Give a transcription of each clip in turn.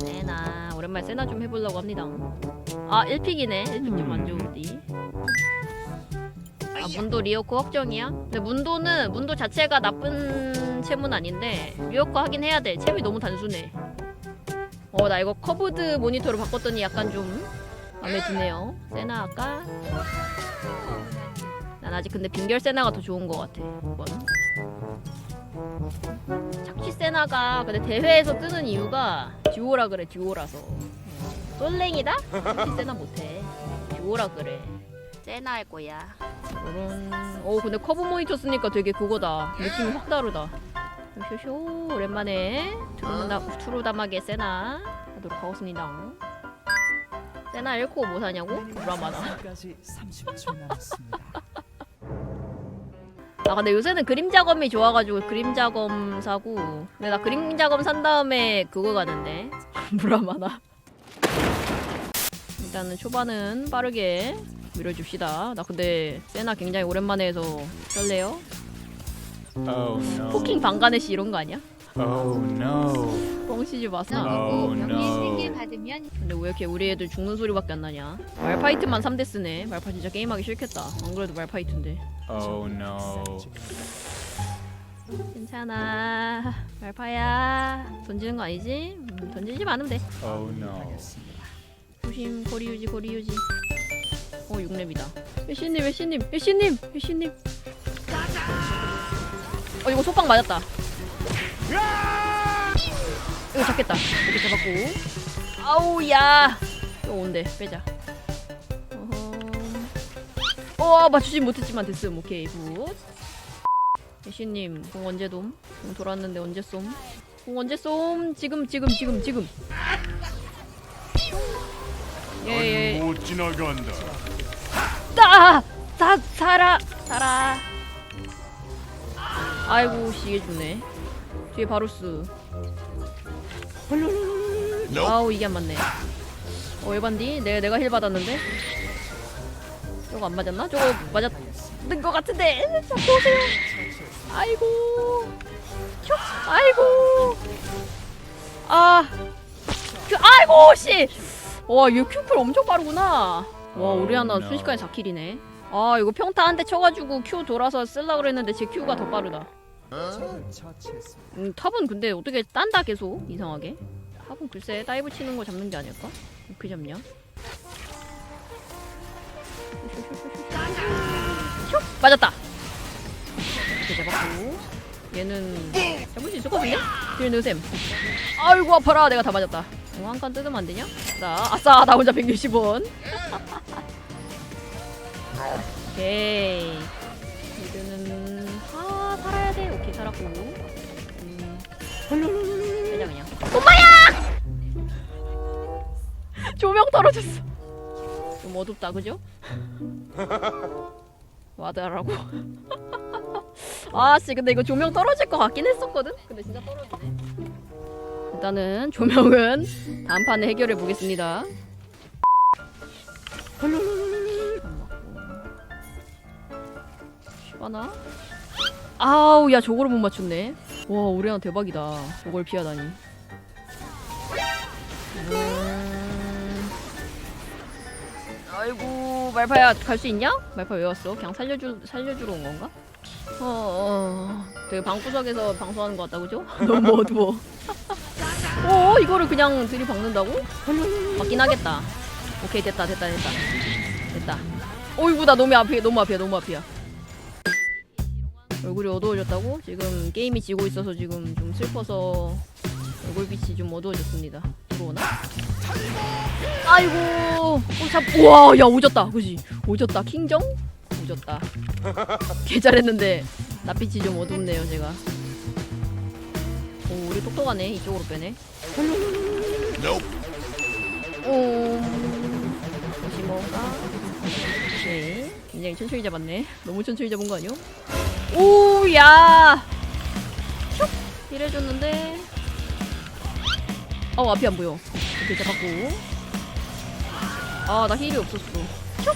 세나 오랜만에 세나 좀 해보려고 합니다. 아 1픽이네 1픽 좀 안 좋은디. 아 문도 리오코 확정이야? 근데 문도는 문도 자체가 나쁜 채문 아닌데 리오코 하긴 해야 돼. 채이 너무 단순해. 어 나 이거 커브드 모니터로 바꿨더니 약간 좀 마음에 드네요. 세나 할까? 난 아직 근데 빙결 세나가 더 좋은 것 같아. 이건. 착취 세나가 근데 대회에서 뜨는 이유가 듀오라 그래 듀오라서. 솔랭이다? 착취 세나 못해. 듀오라 그래. 세나 할 거야. 이런 오 근데 커브 모니터 쓰니까 되게 그거다. 느낌이 확 다르다. 쇼쇼 오랜만에 투루다, 투루다마게 세나 하도록 하겠습니다. 세나 1코 뭐 사냐고? 브라마다 아 근데 요새는 그림 작업이 좋아가지고 그림 작업 사고 근데 나 그림 작업 산 다음에 그거 가는데 브라마나 일단은 초반은 빠르게 밀어줍시다 나 근데 세나 굉장히 오랜만에 해서 설레요 Oh no. 포킹 방가네시 이런 거 아니야? Oh no. 뻥치지 마서 Oh 명예 no. 3개 받으면 근데 왜 이렇게 우리 애들 죽는 소리밖에 안 나냐? 말파이트만 3대 쓰네. 말파 진짜 게임하기 싫겠다. 안 그래도 말파이트인데. Oh no. 괜찮아. 말파야. 던지는 거 아니지? 음, 던지지 않으면 돼. Oh no. 조심. 거리 유지 거리 유지. 어 6렙이다. 회신님 회신님. 회신님. 회신님. 어 이거 속박 맞았다 이거 잡겠다 이렇게 잡았고 아우 야 이거 온대 빼자 어허 어 맞추진 못했지만 됐음 오케이 굿 회신님 공 언제 돔? 공 돌았는데 언제 쏨? 공 언제 쏨? 지금 지금 지금 지금 예예 못 지나간다. 따! 다 살아! 살아! 아이고 시계 죽네 뒤에 바루스 아우 이게 안 맞네 어 에반디? 내가, 내가 힐 받았는데? 저거 안 맞았나? 저거 맞았는 것 같은데 자 보세요 아이고 큐 아이고 아 큐, 아이고 씨! 와, 얘 큐플 엄청 빠르구나. 와, 우리 하나. 순식간에 4킬이네. 아, 이거 평타 한 대 쳐가지고 큐 돌아서 쓸라 그랬는데 제 큐가 더 빠르다. 음, 탑은 근데 어떻게 딴다 계속 이상하게. 탑은 글쎄 다이브 치는 거 잡는 게 아닐까? 어떻게 잡냐? 슉! 맞았다. 이렇게 잡았고 얘는 잡을 수 있었거든요? 딜 넣으셈. 아이고 아파라 내가 다 맞았다. 어, 한칸 뜯으면 안 되냐? 자, 아싸 나 혼자 160원. 오케이. 살았고. 음. 빼자 그냥. 엄마야! 조명 떨어졌어. 좀 어둡다 그죠? 와드하라고. 아씨 근데 이거 조명 떨어질 것 같긴 했었거든. 근데 진짜 떨어지네. 일단은 조명은 다음 판에 해결해 보겠습니다. 시바나? 아우 야 저거를 못 맞췄네. 와 하나 대박이다. 저걸 피하다니. 음... 아이고 말파야 갈 수 있냐? 말파 왜 왔어? 그냥 살려주 살려주러 온 건가? 어, 어 되게 방구석에서 방송하는 것 같다 그죠? 너무 어두워. 어 이거를 그냥 들이박는다고? 맞긴 하겠다. 오케이 됐다 됐다 됐다 됐다. 어이구 나 너무 앞이야 너무 앞이야 너무 앞이야. 얼굴이 어두워졌다고? 지금 게임이 지고 있어서 지금 좀 슬퍼서 얼굴빛이 좀 어두워졌습니다. 들어오나? 아이고 어, 잡 우와 야 오졌다. 그지? 오졌다. 킹정? 오졌다. 개 잘했는데 낯빛이 좀 어둡네요 제가. 오 우리 똑똑하네 이쪽으로 빼네. 오. 다시 뭔가 오케이 굉장히 천천히 잡았네. 너무 천천히 잡은 거 아니요? 오야. 이래줬는데. 어 앞이 안 보여. 이렇게 잡았고. 아나 힐이 없었어. 슉.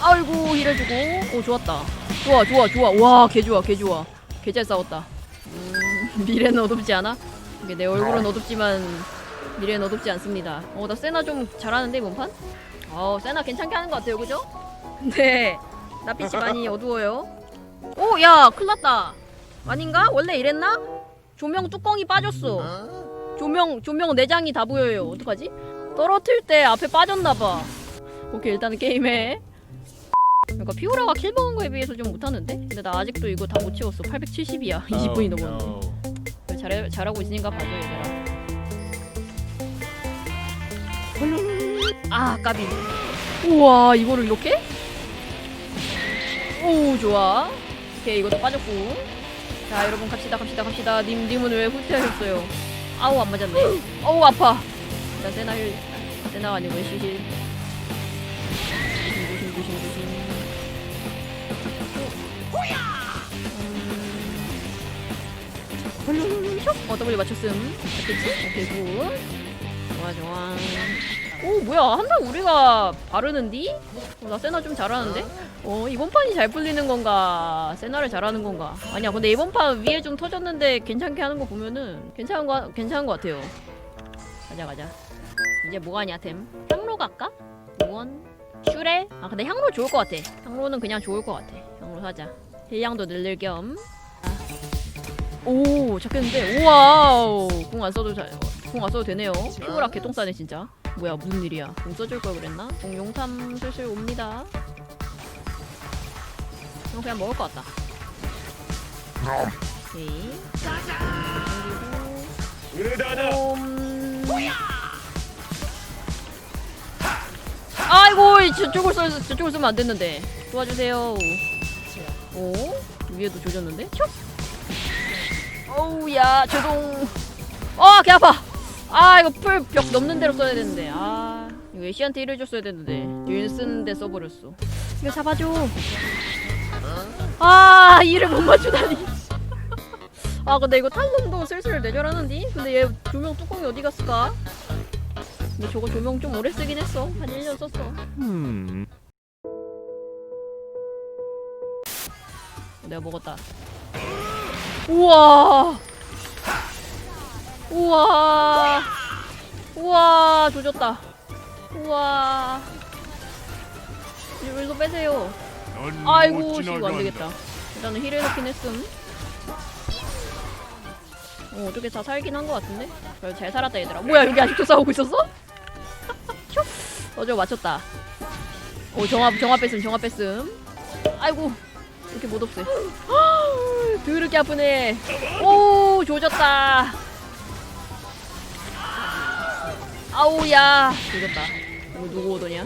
아이고 힐해주고. 오 좋았다. 좋아 좋아 좋아. 와 개 좋아 개 좋아. 개잘 싸웠다. 음, 미래는 어둡지 않아? 이게 내 얼굴은 어둡지만 미래는 어둡지 않습니다. 어, 나 세나 좀 잘하는데 이번 판? 어, 세나 괜찮게 하는 것 같아요, 그죠? 근데 나 빛이 많이 어두워요. 오, 야, 큰일 났다. 아닌가? 원래 이랬나? 조명 뚜껑이 빠졌어. 조명 조명 내장이 다 보여요. 어떡하지? 떨어뜨릴 때 앞에 빠졌나봐. 오케이 일단은 게임해. 그러니까 피오라가 킬 먹은 거에 비해서 좀 못하는데? 근데 나 아직도 이거 다 못 채웠어. 870이야. 20분이 oh, 넘었는데. 잘 잘하고 있으니까 봐줘 얘들아. 아 까비. 우와 이거를 이렇게? 오 좋아. 오케이 이것도 빠졌고. 자 여러분 갑시다 갑시다 갑시다. 님 님은 왜 후퇴하셨어요? 아우 안 맞았네. 어우 아파. 자 세나 힐. 세나가 아니고 시힐. 조심 조심 조심 조심. 음. 어 W 맞췄음. 맞겠지? 오케이 굿. 좋아 좋아. 오 뭐야 한방 우리가 바르는디? 어, 나 세나 좀 잘하는데? 어 이번 판이 잘 풀리는 건가? 세나를 잘하는 건가? 아니야 근데 이번 판 위에 좀 터졌는데 괜찮게 하는 거 보면은 괜찮은 거 괜찮은 거 같아요. 가자 가자. 이제 뭐가 하냐 템? 향로 갈까? 무원 슈레? 아 근데 향로 좋을 것 같아. 향로는 그냥 좋을 것 같아. 향로 사자. 힐량도 늘릴 겸. 오 잡혔는데 우와우 궁안 써도 궁안 써도 되네요 피오라 개똥 싸네 진짜 뭐야 무슨 일이야? 궁 써줄 걸 그랬나? 궁 용탐 슬슬 옵니다. 이거 그냥 먹을 것 같다. 오케이 그리고 음... 아이고 저쪽을 써 저쪽을 쓰면 안 됐는데. 도와주세요. 오 위에도 조졌는데? 촉 어우 야 제동 어개 아파 아 이거 풀 벽 넘는 대로 써야 되는데. 아 이거 애쉬한테 힐을 줬어야 되는데. 윈 쓰는데 써버렸어. 이거 잡아줘. 아 이를 못 맞추다니. 아 근데 이거 탈론도 슬슬 내절하는디 근데 얘 조명 뚜껑이 어디 갔을까? 근데 저거 조명 좀 오래 쓰긴 했어. 한 1년 썼어. 내가 먹었다. 우와 우와. 우와 조졌다. 우와. 이거 빼세요. 아이고 씨, 이거 안되겠다. 일단은 힐을 넣긴 했음. 어 어떻게 다 살긴 한 것 같은데? 그래, 잘 살았다 얘들아. 뭐야 여기 아직도 싸우고 있었어? 슉 어저 맞췄다. 오 정합 정합 뺐음 정합 뺐음. 아이고 이렇게 못 없애. 드럽게 아프네. 오 조졌다 아우야 조졌다 이거 누구 오더냐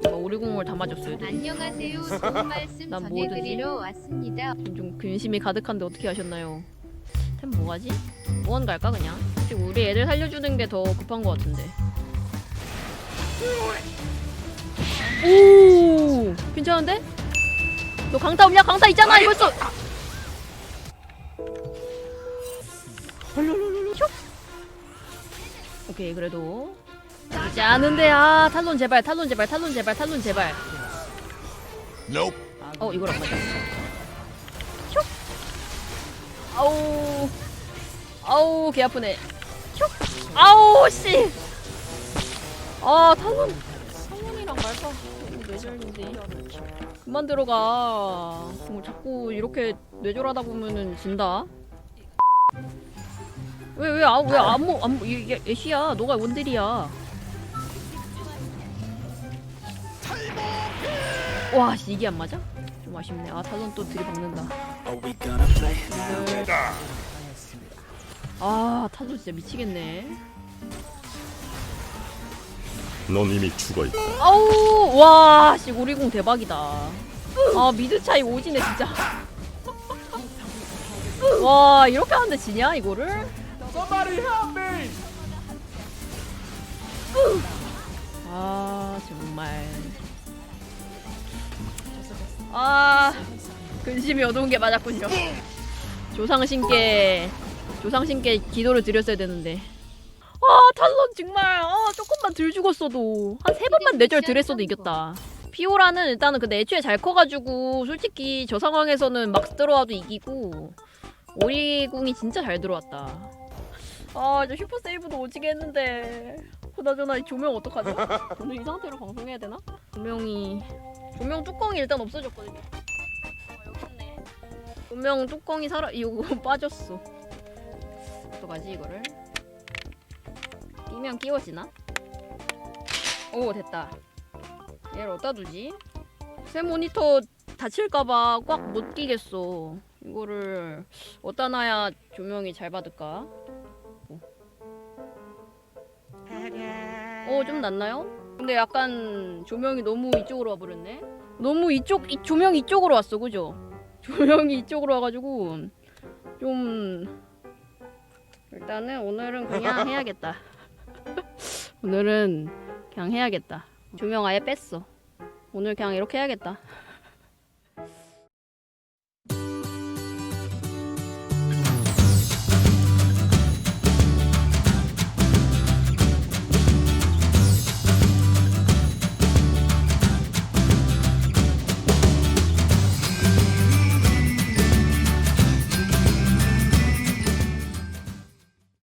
이거 우리 공을 다 맞았어요 안녕하세요. 좋은 말씀 난 뭐든지. 전해드리러 왔습니다. 좀 근심이 가득한데 어떻게 하셨나요 템 뭐가지? 무언 갈까 그냥 지금 우리 애들 살려주는 게 더 급한 것 같은데 오 괜찮은데? 너 강타 없냐? 강타 있잖아 이거 써 오케이 그래도. 나쁘지 않은데 아 탈론 제발 탈론 제발 탈론 제발 탈론 제발. 어 이걸 안 맞아. 슉. 아우. 아우 개 아프네. 슉. 아우 씨. 아 탈론. 탈론이랑 말까 뇌절인데 그만 들어가. 뭐 자꾸 이렇게 뇌절하다 보면은 진다 왜왜 아, 왜 안무 안무 이게 애쉬야. 너가 원딜이야. 와 씨, 이게 안 맞아? 좀 아쉽네. 아 탈론 또 들이박는다. 네. 아 탈론 진짜 미치겠네. 넌 이미 죽어 있다. 아우 와씨 오리공 대박이다. 아 미드 차이 오지네 진짜. 와 이렇게 하는데 지냐 이거를 아 정말. 아 근심이 어두운 게 맞았군요. 조상신께 조상신께 기도를 드렸어야 되는데. 아 탈론 정말. 아 조금만 덜 죽었어도. 한 세 번만 뇌절 덜 했어도 이겼다. 피오라는 일단은 근데 애초에 잘 커가지고 솔직히 저 상황에서는 막 들어와도 이기고 오리궁이 진짜 잘 들어왔다 아 이제 슈퍼 세이브도 오지게 했는데 그나저나 이 조명 어떡하지? 오늘 이 상태로 방송해야 되나? 조명이 조명 뚜껑이 일단 없어졌거든요 아 여기 있네 조명 뚜껑이 살아 이거 빠졌어 어떡하지 이거를 끼면 끼워지나? 오 됐다 얘를 어디다 두지? 새 모니터 다칠까봐 꽉 못 끼겠어 이거를 어디다 놔야 조명이 잘 받을까? 어, 좀 낫나요? 근데 약간 조명이 너무 이쪽으로 와버렸네? 너무 이쪽, 이 조명이 이쪽으로 왔어, 그죠? 조명이 이쪽으로 와가지고, 좀, 일단은 오늘은 그냥 해야겠다. 오늘은 그냥 해야겠다. 조명 아예 뺐어. 오늘 그냥 이렇게 해야겠다.